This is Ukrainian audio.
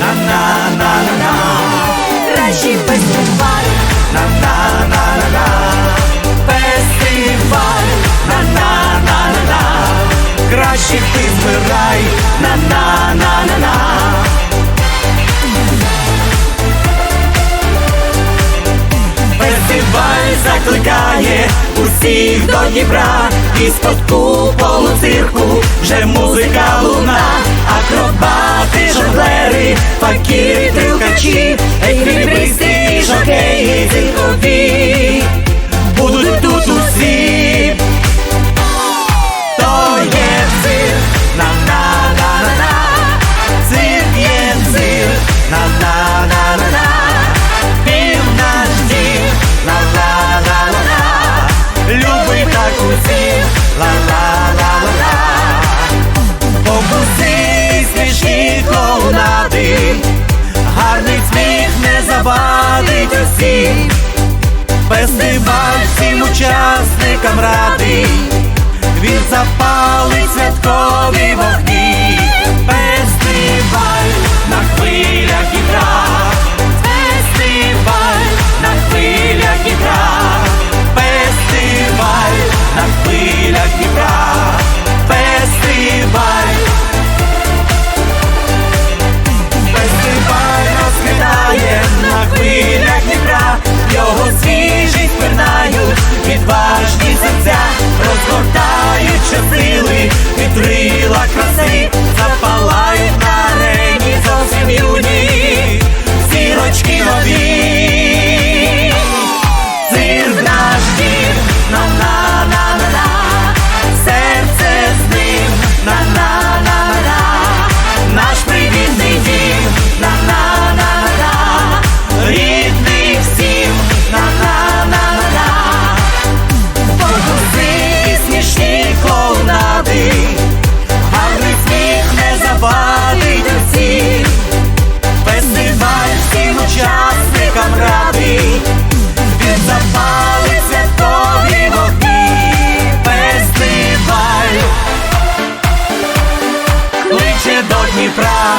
на на на на на Кращий фестиваль. На на на на на Фестиваль. На на на на на Кращий ти збирай. На на на на на Фестиваль закликає усіх до Дніпра. І з-под вже музика луна. жонглери, факіри, трюкачі завадить усім Фестиваль всім учасникам радий Він запалить святкові вогні відважні серця Розгортають сили вітрила Кличе до Дніпра